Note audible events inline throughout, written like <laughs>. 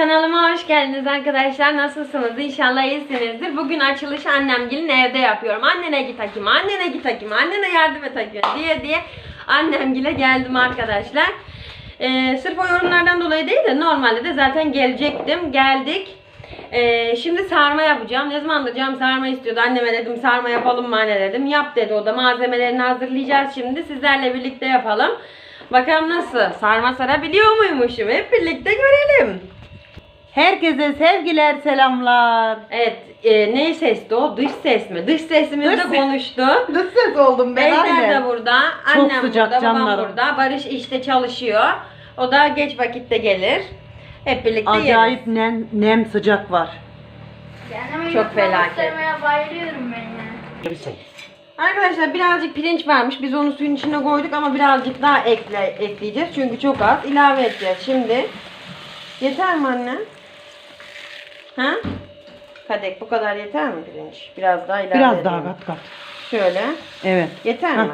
Kanalıma hoş geldiniz arkadaşlar. Nasılsınız? İnşallah iyisinizdir. Bugün açılışı annemgilin evde yapıyorum. Annene git hakim, annene git hakim, annene yardım et hakim diye diye annemgile geldim arkadaşlar. Ee, sırf o yorumlardan dolayı değil de normalde de zaten gelecektim. Geldik. Ee, şimdi sarma yapacağım. Ne zamandır canım sarma istiyordu. Anneme dedim sarma yapalım mı anne dedim. Yap dedi o da. Malzemelerini hazırlayacağız şimdi. Sizlerle birlikte yapalım. Bakalım nasıl? Sarma sarabiliyor muymuşum? Hep birlikte görelim. Herkese sevgiler, selamlar. Evet, e, ne sesti o? Dış ses mi? Dış sesimiz Dış konuştu. Dış ses oldum ben Beyler anne. de burada, Çok annem sıcak burada, babam canlarım. burada. Barış işte çalışıyor. O da geç vakitte gelir. Hep birlikte Acayip nem, nem sıcak var. Kendime Çok Çok felaket. felaket. bayılıyorum ben ya. yeriz. Arkadaşlar birazcık pirinç varmış. Biz onu suyun içine koyduk ama birazcık daha ekle, ekleyeceğiz. Çünkü çok az. ilave edeceğiz şimdi. Yeter mi anne? Ha? Kadek bu kadar yeter mi pirinç? Biraz daha ilave Biraz daha kat kat. Şöyle. Evet. Yeter Hah. mi?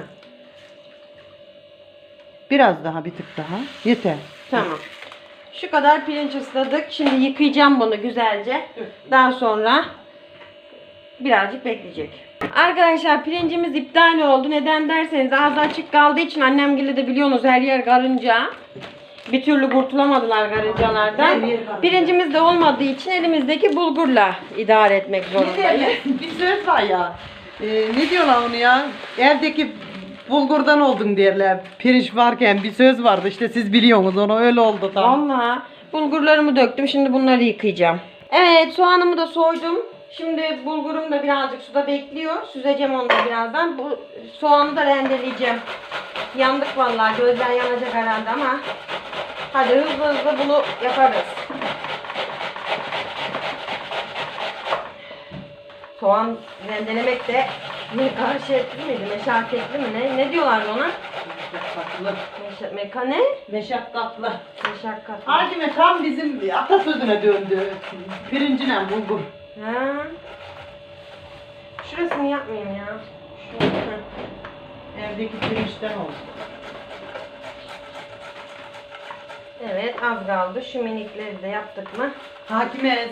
Biraz daha bir tık daha. Yeter. Tamam. Şu kadar pirinç ısladık. Şimdi yıkayacağım bunu güzelce. Daha sonra birazcık bekleyecek. Arkadaşlar pirincimiz iptal oldu. Neden derseniz ağzı açık kaldığı için annemgille de biliyorsunuz her yer karınca. Bir türlü kurtulamadılar karıncalardan. Pirincimiz de olmadığı için elimizdeki bulgurla idare etmek zorundayız. <laughs> bir söz var ya. Ee, ne diyorlar onu ya? Evdeki bulgurdan oldun derler. Pirinç varken bir söz vardı işte siz biliyorsunuz onu öyle oldu tam. Valla bulgurlarımı döktüm. Şimdi bunları yıkayacağım. Evet soğanımı da soydum. Şimdi bulgurum da birazcık suda bekliyor. Süzeceğim onu da birazdan. Bu soğanı da rendeleyeceğim. Yandık vallahi. Gözden yanacak herhalde ama. Hadi hızlı hızlı bunu yaparız. Soğan rendelemek de ne karşıyetli miydi? Meşakkatli mi? Ne, ne diyorlar ona? Meşa, meka ne? Meşakkatlı. Meşakkatli. Hakime tam bizim atasözüne döndü. Pirincine bulgur. Ha. Şurasını yapmayayım ya. Şu. Evdeki pirinçten oldu. evet az kaldı. Şu minikleri de yaptık mı? Hakime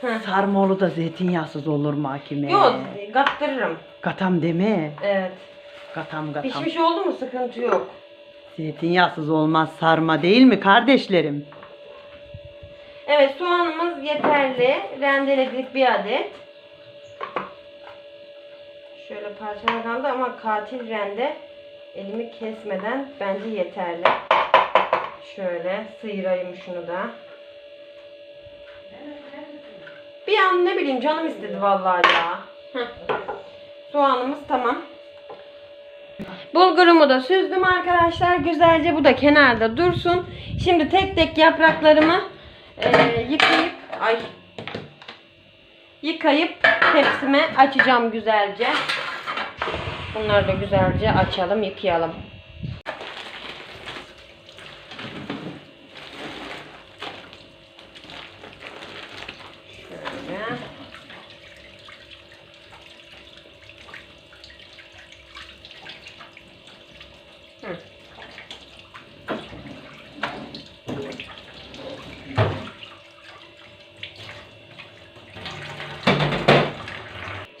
Hı. sarmalı da zeytinyağsız olur mu hakime? Yok kattırırım. Katam deme. Evet. Katam katam. Pişmiş oldu mu sıkıntı yok. Zeytinyağsız olmaz sarma değil mi kardeşlerim? Evet soğanımız yeterli. Rendeledik bir adet. Şöyle parçalar kaldı ama katil rende elimi kesmeden bence yeterli. Şöyle sıyırayım şunu da. Bir an ne bileyim canım istedi vallahi ya. Soğanımız tamam. Bulgurumu da süzdüm arkadaşlar. Güzelce bu da kenarda dursun. Şimdi tek tek yapraklarımı e, yıkayıp ay yıkayıp tepsime açacağım güzelce. Bunları da güzelce açalım, yıkayalım. Şöyle. Hı.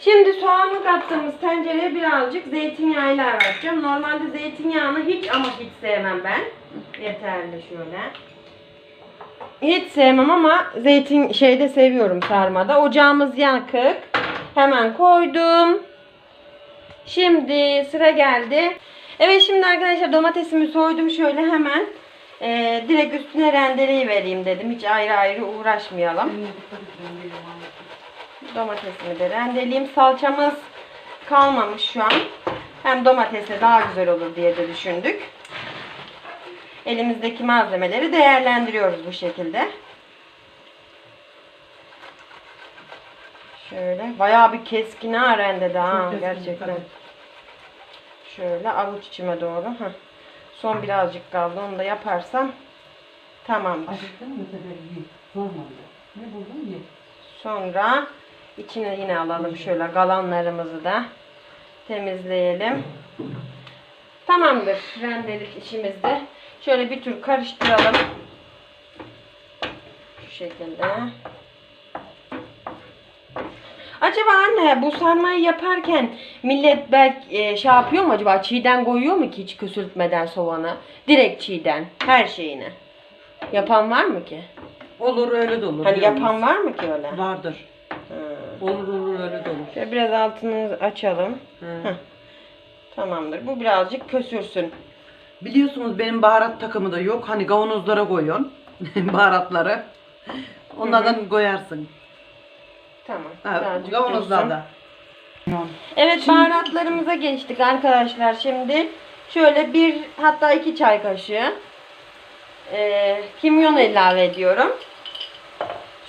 Şimdi soğanı kattığımız tencereye birazcık zeytinyağı ilave edeceğim. Normalde zeytinyağını hiç ama hiç sevmem ben. Yeterli şöyle. Hiç sevmem ama zeytin şeyde seviyorum sarmada. Ocağımız yakık. Hemen koydum. Şimdi sıra geldi. Evet şimdi arkadaşlar domatesimi soydum şöyle hemen. Ee, direkt üstüne rendeleyi vereyim dedim. Hiç ayrı ayrı uğraşmayalım. Domatesimi de rendeleyeyim. Salçamız kalmamış şu an. Hem domatesle daha güzel olur diye de düşündük. Elimizdeki malzemeleri değerlendiriyoruz bu şekilde. Şöyle bayağı bir keskin ha rendede ha gerçekten. Şöyle avuç içime doğru. Heh. Son birazcık kaldı onu da yaparsam tamamdır. Sonra içine yine alalım şöyle kalanlarımızı da temizleyelim. Tamamdır rendelik işimizde. Şöyle bir tur karıştıralım. Şu şekilde. Acaba anne bu sarmayı yaparken millet belki e, şey yapıyor mu acaba çiğden koyuyor mu ki hiç küsültmeden soğanı? Direkt çiğden her şeyini. Yapan var mı ki? Olur öyle de olur. Hani yapan var mı ki öyle? Vardır. Hı. Olur olur öyle de olur. Şöyle biraz altını açalım. Hı. Heh. Tamamdır. Bu birazcık kösürsün. Biliyorsunuz benim baharat takımı da yok. Hani kavanozlara koyuyorsun <laughs> baharatları. Onlardan koyarsın. Tamam. Ha, birazcık kavanozlarda. Evet baharatlarımıza geçtik arkadaşlar şimdi. Şöyle bir hatta iki çay kaşığı e, kimyon ilave ediyorum.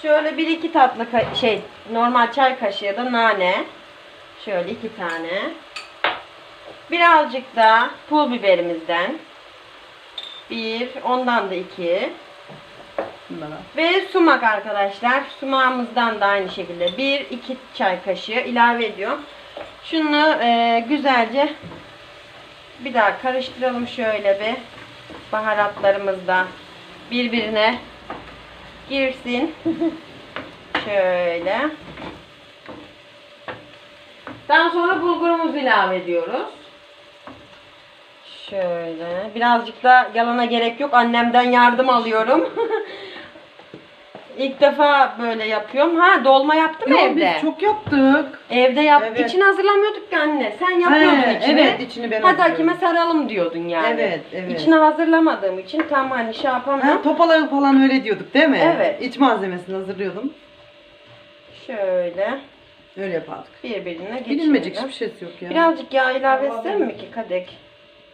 Şöyle bir iki tatlı şey normal çay kaşığı da nane. Şöyle iki tane. Birazcık da pul biberimizden. Bir, ondan da iki. Bunlara. Ve sumak arkadaşlar. Sumağımızdan da aynı şekilde 1-2 çay kaşığı ilave ediyorum. Şunu e, güzelce bir daha karıştıralım şöyle bir. Baharatlarımız da birbirine girsin. şöyle. Daha sonra bulgurumuzu ilave ediyoruz. Şöyle. Birazcık da yalana gerek yok. Annemden yardım alıyorum. <laughs> İlk defa böyle yapıyorum. Ha dolma yaptım Yok, evde. biz çok yaptık. Evde yap. Evet. İçini hazırlamıyorduk ki anne. Sen yapıyordun He, içini. evet, içini ben Hadi hakime saralım diyordun yani. Evet, evet. İçini hazırlamadığım için tam hani şey yapamıyorum. Ha, topaları falan öyle diyorduk değil mi? Evet. İç malzemesini hazırlıyordum. Şöyle Öyle yapardık. birbirine geçirelim. Bilinmeyecek hiçbir şeysi yok ya. Birazcık yağ ilave etsem mi ki kadek?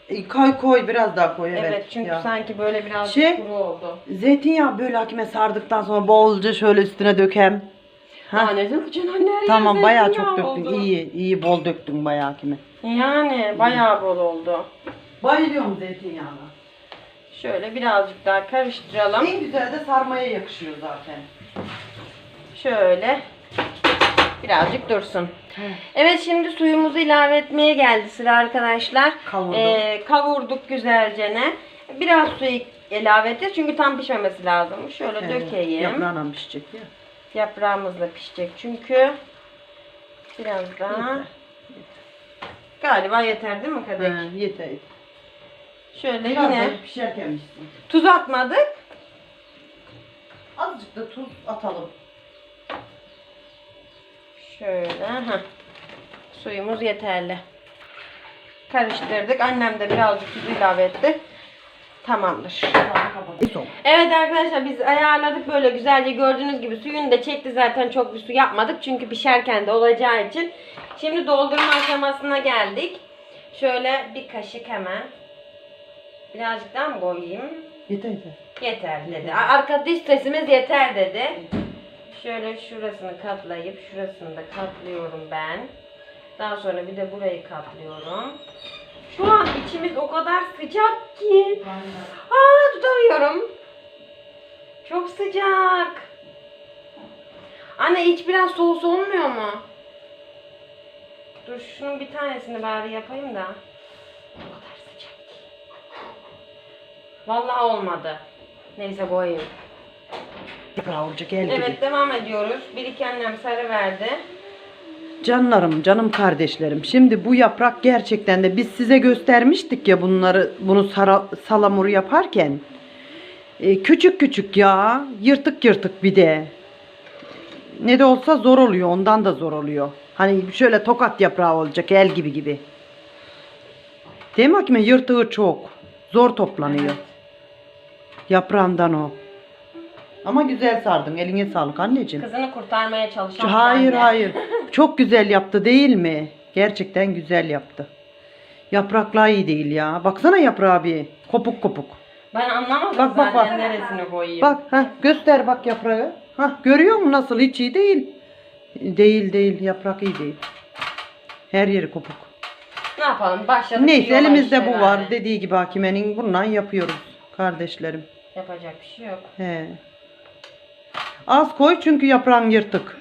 E, koy koy biraz daha koy Evet, evet. çünkü ya. sanki böyle birazcık Şey- kuru oldu. Zeytinyağı böyle hakime sardıktan sonra bolca şöyle üstüne dökem. Ha. Ha ne dökeceksin anne her yer Tamam bayağı çok zeytinyağı döktün. oldu. İyi iyi bol döktün bayağı hakime. Yani bayağı bol oldu. Bayılıyorum zeytinyağına. Şöyle birazcık daha karıştıralım. En güzel de sarmaya yakışıyor zaten. Şöyle birazcık dursun. Evet şimdi suyumuzu ilave etmeye geldi sıra arkadaşlar. Kavurdum. Ee, kavurduk güzelce ne. Biraz su ilave edeceğiz çünkü tam pişmemesi lazım. Şöyle Evet, dökeyim. Yaprağına pişecek ya. Yaprağımız da pişecek çünkü. Biraz daha. Yeter. Galiba yeter değil mi Kadek? Ha, yeter. Şöyle Biraz yine pişerken pişsin. tuz atmadık. Azıcık da tuz atalım. Şöyle. heh. Suyumuz yeterli. Karıştırdık. Annem de birazcık tuz ilave etti. Tamamdır. Evet arkadaşlar biz ayarladık böyle güzelce gördüğünüz gibi suyunu da çekti zaten çok bir su yapmadık çünkü pişerken de olacağı için. Şimdi doldurma aşamasına geldik. Şöyle bir kaşık hemen. Birazcık daha mı koyayım? Yeter yeter. Yeter dedi. Arka diş sesimiz yeter dedi. Şöyle şurasını katlayıp şurasını da katlıyorum ben. Daha sonra bir de burayı katlıyorum. Şu an içimiz o kadar sıcak ki. Aa tutamıyorum. Çok sıcak. Anne iç biraz soğuk olmuyor mu? Dur şunun bir tanesini bari yapayım da. O kadar sıcak ki. Vallahi olmadı. Neyse koyayım. Kavuracak el gibi. Evet devam ediyoruz. Bir iki annem sarı verdi. Canlarım, canım kardeşlerim. Şimdi bu yaprak gerçekten de biz size göstermiştik ya bunları bunu sara, salamur yaparken. E, küçük küçük ya, yırtık yırtık bir de. Ne de olsa zor oluyor, ondan da zor oluyor. Hani şöyle tokat yaprağı olacak el gibi gibi. Değil mi Hakime? Yırtığı çok. Zor toplanıyor. Yaprağından o. Ama güzel sardın. Eline sağlık anneciğim. Kızını kurtarmaya çalışan Hayır anne. hayır. <laughs> Çok güzel yaptı değil mi? Gerçekten güzel yaptı. Yapraklar iyi değil ya. Baksana yaprağı bir. Kopuk kopuk. Ben anlamadım Bak, bak, zaten bak. neresini koyayım. Bak ha göster bak yaprağı. Ha görüyor musun nasıl hiç iyi değil. Değil değil yaprak iyi değil. Her yeri kopuk. Ne yapalım başladık. Neyse elimizde bu var yani. dediği gibi hakimenin bundan yapıyoruz kardeşlerim. Yapacak bir şey yok. He. Az koy çünkü yaprağın yırtık.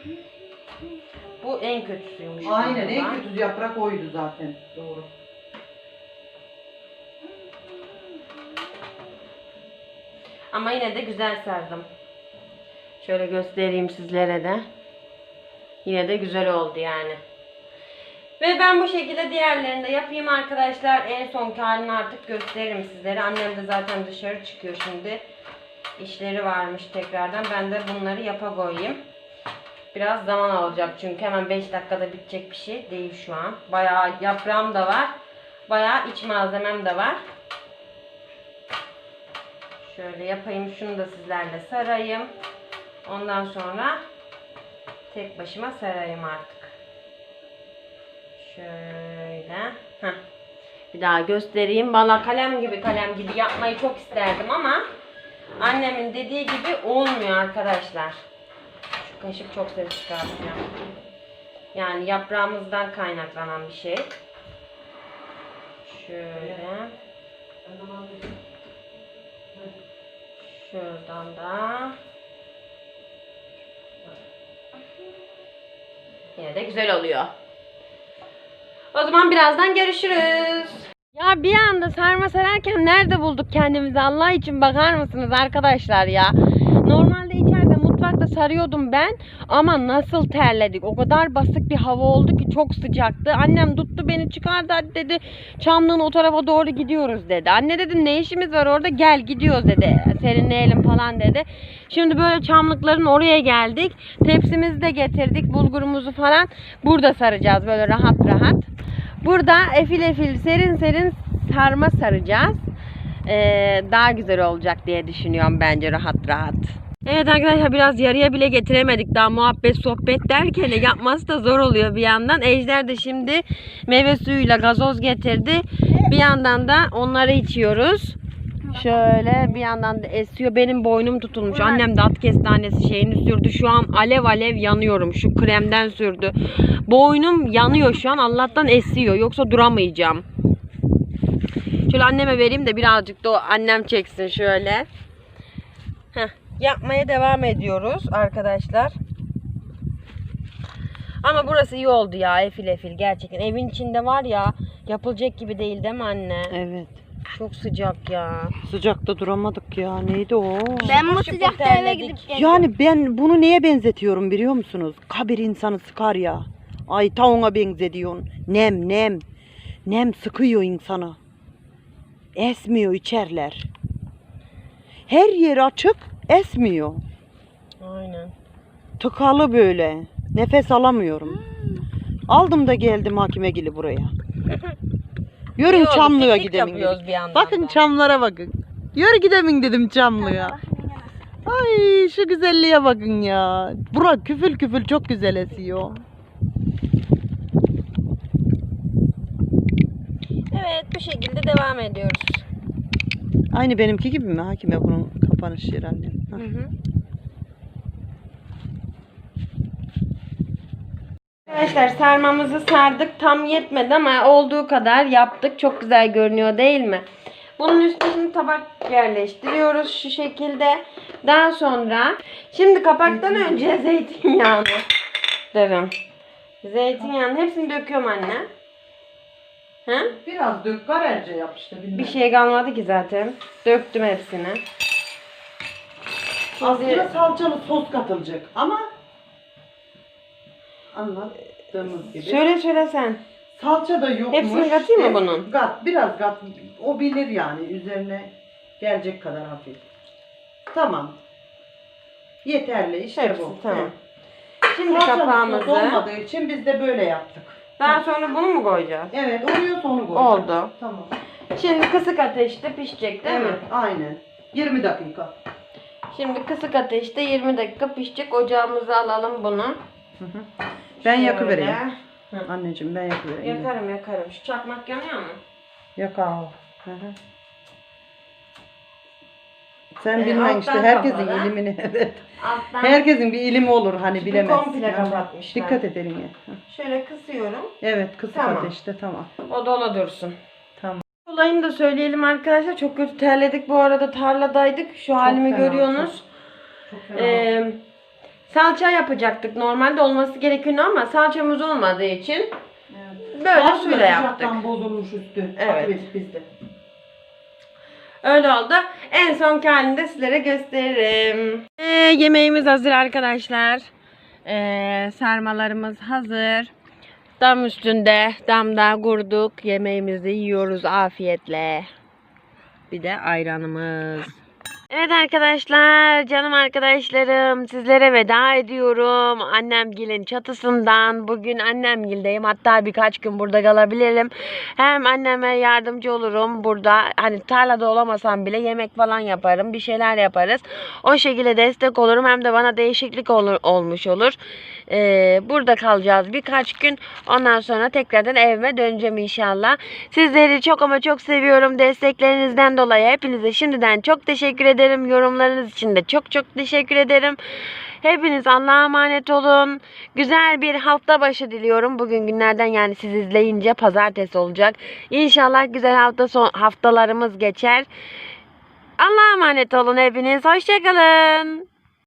Bu en kötüsüymüş. Aynen en galiba. kötü yaprak oydu zaten. Doğru. Ama yine de güzel sardım. Şöyle göstereyim sizlere de. Yine de güzel oldu yani. Ve ben bu şekilde diğerlerini de yapayım arkadaşlar. En son halini artık gösteririm sizlere. Annem de zaten dışarı çıkıyor şimdi. İşleri varmış tekrardan. Ben de bunları yapa koyayım. Biraz zaman alacak çünkü hemen 5 dakikada bitecek bir şey değil şu an. Bayağı yaprağım da var. Bayağı iç malzemem de var. Şöyle yapayım. Şunu da sizlerle sarayım. Ondan sonra tek başıma sarayım artık. Şöyle. Heh. Bir daha göstereyim. Valla kalem gibi kalem gibi yapmayı çok isterdim ama annemin dediği gibi olmuyor arkadaşlar. Şu kaşık çok ses çıkartıyor. Yani yaprağımızdan kaynaklanan bir şey. Şöyle. Şuradan da. Yine de güzel oluyor. O zaman birazdan görüşürüz. Ya bir anda sarma sararken nerede bulduk kendimizi Allah için bakar mısınız arkadaşlar ya? Normalde içeride mutfakta sarıyordum ben ama nasıl terledik. O kadar basık bir hava oldu ki çok sıcaktı. Annem tuttu beni çıkardı dedi. Çamlığın o tarafa doğru gidiyoruz dedi. Anne dedim ne işimiz var orada gel gidiyoruz dedi. Serinleyelim falan dedi. Şimdi böyle çamlıkların oraya geldik. Tepsimizi de getirdik bulgurumuzu falan. Burada saracağız böyle rahat rahat. Burada efil efil serin serin sarma saracağız. Ee, daha güzel olacak diye düşünüyorum bence rahat rahat. Evet arkadaşlar biraz yarıya bile getiremedik daha muhabbet sohbet derken de yapması da zor oluyor bir yandan. Ejder de şimdi meyve suyuyla gazoz getirdi. Bir yandan da onları içiyoruz. Şöyle bir yandan da esiyor. Benim boynum tutulmuş. Annem de at kestanesi şeyini sürdü. Şu an alev alev yanıyorum. Şu kremden sürdü. Boynum yanıyor şu an. Allah'tan esiyor. Yoksa duramayacağım. Şöyle anneme vereyim de birazcık da annem çeksin şöyle. Heh, yapmaya devam ediyoruz arkadaşlar. Ama burası iyi oldu ya efil efil gerçekten. Evin içinde var ya yapılacak gibi değil değil mi anne? Evet. Çok sıcak ya. Sıcakta duramadık ya. Neydi o? Ben bu sıcakta eve terledik. gidip geliyorum. Yani ben bunu neye benzetiyorum biliyor musunuz? Kabir insanı sıkar ya. Ay ta ona benzediyorsun. Nem nem. Nem sıkıyor insanı. Esmiyor içerler. Her yer açık esmiyor. Aynen. Tıkalı böyle. Nefes alamıyorum. Aldım da geldim hakimegili buraya. <laughs> Yürün oldu, Çamlı'ya piknik gidelim yapıyoruz dedik. bir yandan Bakın da. çamlara bakın. Yürü gidelim dedim Çamlı'ya. Ay şu güzelliğe bakın ya. Bura küfül küfül çok güzel esiyor. Evet bu şekilde devam ediyoruz. Aynı benimki gibi mi Hakime bunun kapanış yeri annem? Hı hı. Arkadaşlar sarmamızı sardık. Tam yetmedi ama olduğu kadar yaptık. Çok güzel görünüyor değil mi? Bunun üstüne tabak yerleştiriyoruz şu şekilde. Daha sonra şimdi kapaktan önce <laughs> zeytinyağını derim. Zeytinyağının hepsini döküyorum anne. Ha? Biraz dök garelce yap işte bilmem. Bir şey kalmadı ki zaten. Döktüm hepsini. Aslında salçalı sos katılacak ama anlattığımız gibi. Söyle söyle sen. Salça da yokmuş. Hepsini katayım mı bunun? Kat, biraz kat. O bilir yani üzerine gelecek kadar hafif. Tamam. Yeterli işte Hepsi bu. tamam. Evet. Şimdi Salçalı sos kapağımızı. olmadığı için biz de böyle yaptık. Daha sonra bunu mu koyacağız? Evet oluyor sonu koyacağız. Oldu. Tamam. Şimdi kısık ateşte pişecek değil evet mi? aynen. 20 dakika. Şimdi kısık ateşte 20 dakika pişecek. Ocağımıza alalım bunu. Ben Şöyle. yakıvereyim. Anneciğim ben yakıvereyim. Yakarım yakarım. Şu çakmak yanıyor mu? Yak al. Hı hı. Sen Ee, bilmen işte alttan herkesin kapalı. ilimini <laughs> evet. Alttan Herkesin bir ilimi olur hani bilemez. komple kapatmışlar. Dikkat et eline. Hı. şöyle kısıyorum. Evet kısık Tamam. ateşte tamam. O dola dursun. Tamam. Olayını da söyleyelim arkadaşlar. Çok kötü terledik bu arada tarladaydık. Şu halimi fena, görüyorsunuz. Çok fena. Ee, salça yapacaktık. Normalde olması gerekiyordu ama salçamız olmadığı için Evet. böyle Bazı suyla da yaptık. sıcaktan bozulmuş üstü. Evet. Biz de. Öyle oldu. En son halinde sizlere gösteririm. Ee, yemeğimiz hazır arkadaşlar. Ee, sarmalarımız hazır. Dam üstünde, damda kurduk. Yemeğimizi yiyoruz afiyetle. Bir de ayranımız. Evet arkadaşlar, canım arkadaşlarım, sizlere veda ediyorum. Annemgilin çatısından. Bugün annemgildeyim. Hatta birkaç gün burada kalabilirim. Hem anneme yardımcı olurum burada. Hani tarlada olamasam bile yemek falan yaparım. Bir şeyler yaparız. O şekilde destek olurum. Hem de bana değişiklik olur, olmuş olur. Ee, burada kalacağız birkaç gün. Ondan sonra tekrardan evime döneceğim inşallah. Sizleri çok ama çok seviyorum. Desteklerinizden dolayı hepinize şimdiden çok teşekkür ederim. Yorumlarınız için de çok çok teşekkür ederim. Hepiniz Allah'a emanet olun. Güzel bir hafta başı diliyorum. Bugün günlerden yani siz izleyince pazartesi olacak. İnşallah güzel hafta son haftalarımız geçer. Allah'a emanet olun hepiniz. Hoşçakalın.